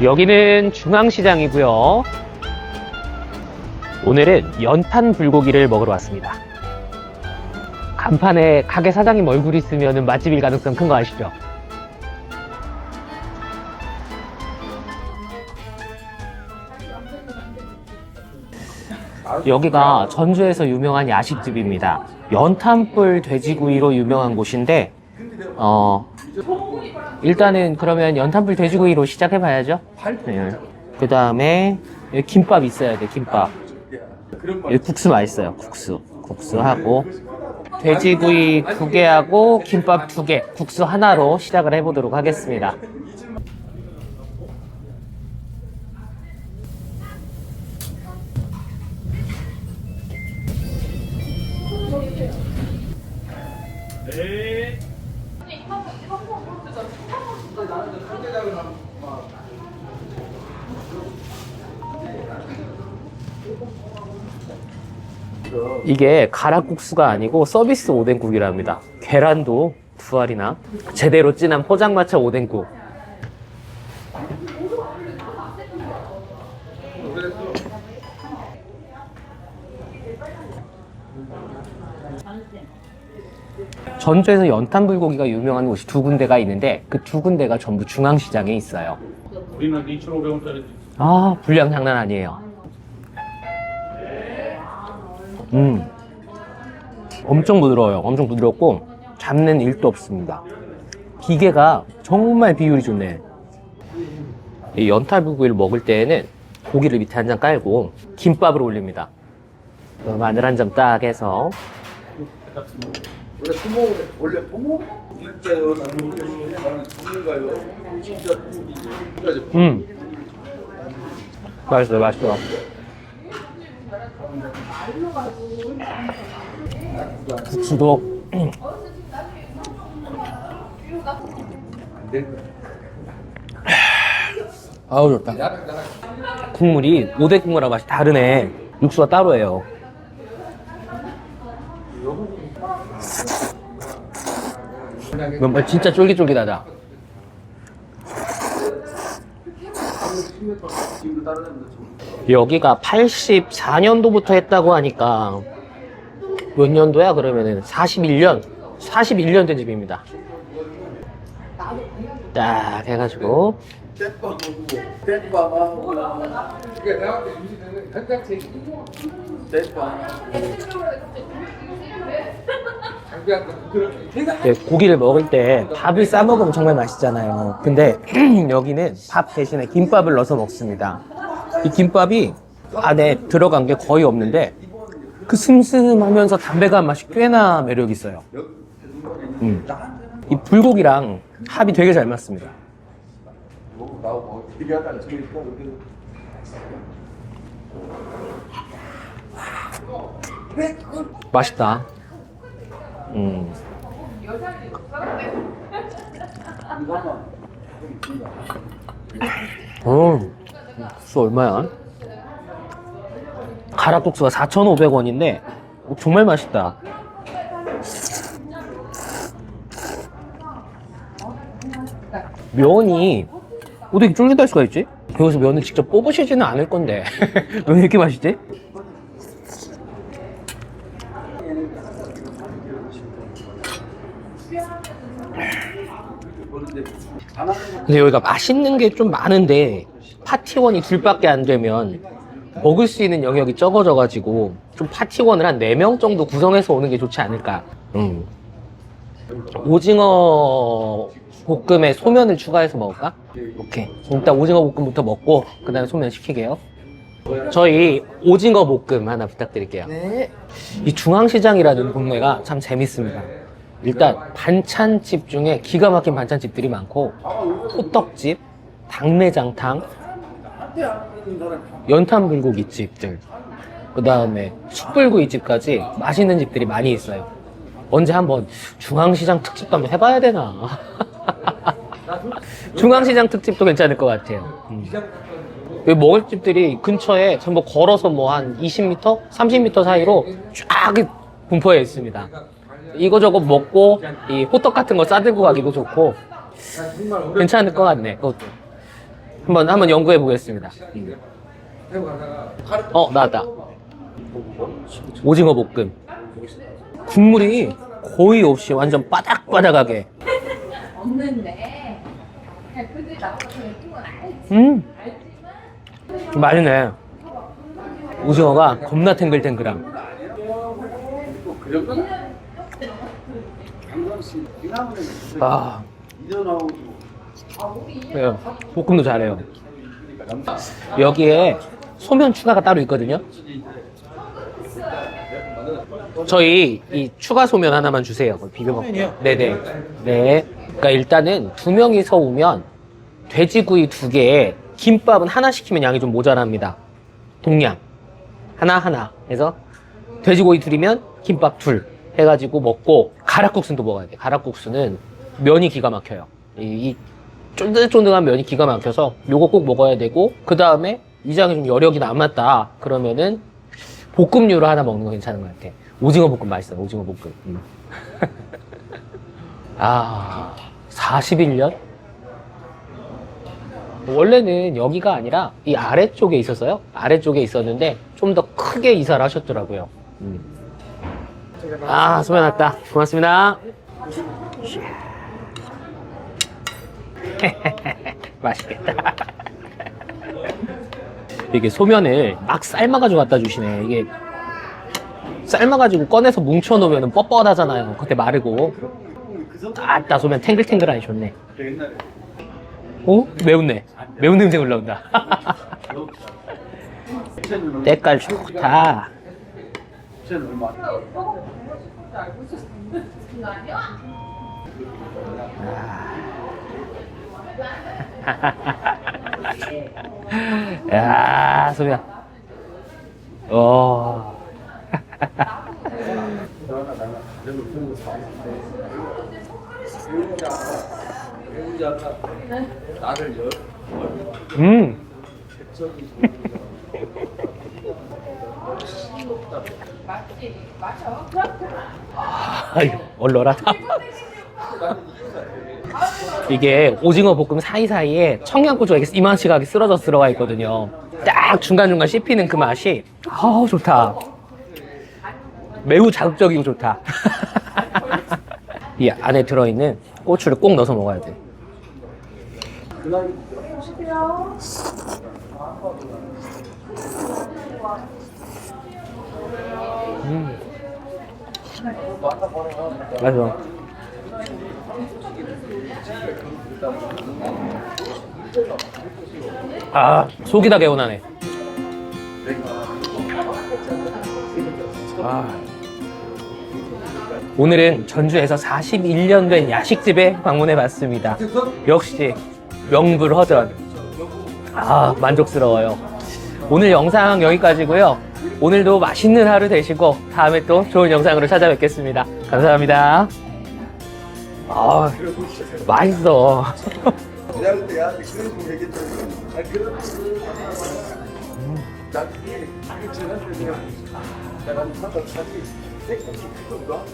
여기는 중앙시장이고요. 오늘은 연탄 불고기를 먹으러 왔습니다. 간판에 가게 사장님 얼굴이 있으면 맛집일 가능성 큰 거 아시죠? 여기가 전주에서 유명한 야식집입니다. 연탄불 돼지구이로 유명한 곳인데, 어, 일단은 그러면 연탄불 돼지구이로 시작해 봐야죠. 그 다음에 김밥 있어야 돼, 김밥. 여기 국수 맛있어요, 국수. 국수하고, 돼지구이 두 개하고, 김밥 두 개, 국수 하나로 시작을 해보도록 하겠습니다. 이게 가락국수가 아니고 서비스 오뎅국이랍니다. 계란도 두 알이나 제대로 진한 포장마차 오뎅국. 전주에서 연탄 불고기가 유명한 곳이 두 군데가 있는데 그 두 군데가 전부 중앙시장에 있어요. 우리는 2,500원짜리 아, 분량 장난 아니에요. 음. 엄청 부드러워요. 엄청 부드럽고, 잡는 일도 없습니다. 기계가 정말 비율이 좋네. 이 연탄불고기를 먹을 때에는 고기를 밑에 한 장 깔고, 김밥을 올립니다. 그 마늘 한 점 딱 해서, 원래 원래 나는 나는 진짜 음. 맛있어요, 맛있어. 국수도 아우 좋다. 국물이 오대 국물하고 맛이 다르네. 육수가 따로예요. 면발 진짜 쫄깃쫄깃하다. 여기가 84년도부터 했다고 하니까 몇 년도야? 그러면은 41년? 41년 된 집입니다. 딱 해가지고. 네, 고기를 먹을 때 밥을 싸 먹으면 정말 맛있잖아요. 근데 여기는 밥 대신에 김밥을 넣어서 먹습니다 이 김밥이 안에 들어간 게 거의 없는데 그 슴슴하면서 담백한 맛이 꽤나 매력 있어요 음. 이 불고기랑 합이 되게 잘 맞습니다 맛있다. 음. 어, 국수 얼마야? 가락국수가 4,500원인데 정말 맛있다. 면이 어떻게 쫄깃할 수가 있지? 여기서 면을 직접 뽑으시지는 않을 건데 왜 이렇게 맛있지? 근데 여기가 맛있는 게 좀 많은데 파티원이 둘밖에 안 되면 먹을 수 있는 영역이 적어져가지고 좀 파티원을 한 4명 정도 구성해서 오는 게 좋지 않을까 음. 오징어 볶음에 소면을 추가해서 먹을까? 오케이 일단 오징어 볶음부터 먹고 그 다음에 소면 시키게요 저희 오징어 볶음 하나 부탁드릴게요 이 중앙시장이라는 동네가 참 재밌습니다. 일단 반찬집 중에 기가 막힌 반찬집들이 많고 호떡집, 당매장탕, 연탄 불고기 집들, 그 다음에 숯불구이 집까지 맛있는 집들이 많이 있어요. 언제 한번 중앙시장 특집도 한번 해봐야 되나? 중앙시장 특집도 괜찮을 것 같아요. 음. 먹을 집들이 근처에 전부 걸어서 뭐 한 20m, 30m 사이로 쫙 분포해 있습니다. 이거저거 먹고 이 호떡 같은 거 싸들고 가기도 좋고 괜찮을 것 같네. 그것도. 한번 한번 연구해 보겠습니다. 어 나왔다. 오징어 볶음. 국물이 거의 없이 완전 바닥바닥하게. 없는데 음 맛있네. 오징어가 겁나 탱글탱글함. 아, 네, 볶음도 잘해요. 여기에 소면 추가가 따로 있거든요. 저희 이 추가 소면 하나만 주세요. 그걸 비벼 먹고. 네네. 네. 그러니까 일단은 두 명이서 오면 돼지구이 두 개에 김밥은 하나 시키면 양이 좀 모자랍니다. 동량 하나 하나 해서 돼지고기 둘이면 김밥 둘 해가지고 먹고 가락국수는 또 먹어야 돼. 가락국수는 면이 기가 막혀요. 이, 이 쫀득쫀득한 면이 기가 막혀서 요거 꼭 먹어야 되고 그 다음에 위장에 좀 여력이 남았다 그러면은 볶음류로 하나 먹는 거 괜찮은 것 같아. 오징어 볶음 맛있어요. 오징어 볶음. 음. 아 41년? 원래는 여기가 아니라 이 아래쪽에 있었어요. 아래쪽에 있었는데 좀 더 크게 이사를 하셨더라고요. 음. 아, 소면 왔다. 고맙습니다. 맛있겠다. 이게 소면을 막 삶아가지고 갖다 주시네. 이게 삶아가지고 꺼내서 뭉쳐놓으면 뻣뻣하잖아요. 그때 마르고. 아따 소면 탱글탱글하니 좋네. 어? 매운네. 매운 냄새 올라온다. 때깔 좋다. 야, 소미야. 어. 음. 아유, 얼얼하 이게 오징어 볶음 사이사이에 청양고추가 이렇게 이만치가게 쓰러져 들어가 있거든요. 딱 중간중간 씹히는 그 맛이, 아우, 좋다. 매우 자극적이고 좋다. 이 안에 들어있는 고추를 꼭 넣어서 먹어야 돼. 음. 맞아. 아, 속이 다 개운하네. 아. 오늘은 전주에서 41년 된 야식집에 방문해 봤습니다. 역시 명불허전. 아, 만족스러워요. 오늘 영상 여기까지고요. 오늘도 맛있는 하루 되시고 다음에 또 좋은 영상으로 찾아뵙겠습니다. 감사합니다. 아, 맛있어. 그건가?